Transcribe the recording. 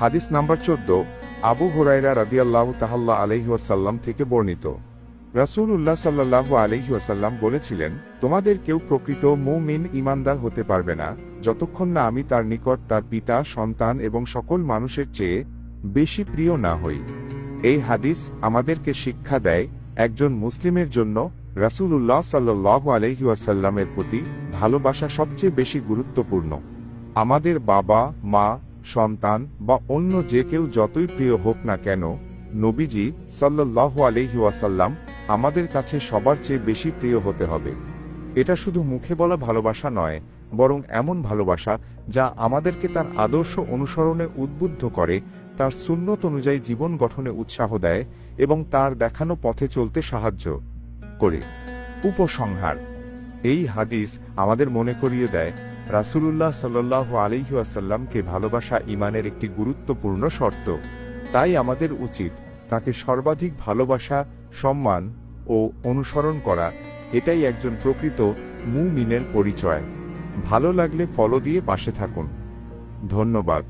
হাদিস নাম্বার চোদ্দ, আবু হুরাইরা রাদিয়াল্লাহ তাহাল্লা আলহিহাসাল্লাম থেকে বর্ণিত। রাসূল উল্লাহ সাল্লাহ আলহিহাসাল্লাম বলেছিলেন, তোমাদের কেউ প্রকৃত মুমিন ইমানদার হতে পারবে না, যতক্ষণ না আমি তার নিকট তার পিতা, সন্তান এবং সকল মানুষের চেয়ে বেশি প্রিয় না হই। এই হাদিস আমাদেরকে শিক্ষা দেয় একজন মুসলিমের জন্য রাসূল উল্লাহ সাল্লাহ আলহিহাসাল্লামের প্রতি ভালোবাসা সবচেয়ে বেশি গুরুত্বপূর্ণ। আমাদের বাবা, মা সন্তান বা অন্য যে কেউ যতই প্রিয় হোক না কেন, নবীজি সাল্লাহ আলহি ওয়াসাল্লাম আমাদের কাছে সবার চেয়ে বেশি প্রিয় হতে হবে। এটা শুধু মুখে বলা ভালোবাসা নয়, বরং এমন ভালোবাসা যা আমাদেরকে তার আদর্শ অনুসরণে উদ্বুদ্ধ করে, তার সুন্নত অনুযায়ী জীবন গঠনে উৎসাহ দেয় এবং তার দেখানো পথে চলতে সাহায্য করে। উপসংহার। এই হাদিস আমাদের মনে করিয়ে দেয় রাসূলুল্লাহ সাল্লাহ আলিহাসাল্লামকে ভালোবাসা ইমানের একটি গুরুত্বপূর্ণ শর্ত। তাই আমাদের উচিত তাকে সর্বাধিক ভালোবাসা, সম্মান ও অনুসরণ করা। এটাই একজন প্রকৃত মুমিনের পরিচয়। ভালো লাগলে ফলো দিয়ে পাশে থাকুন। ধন্যবাদ।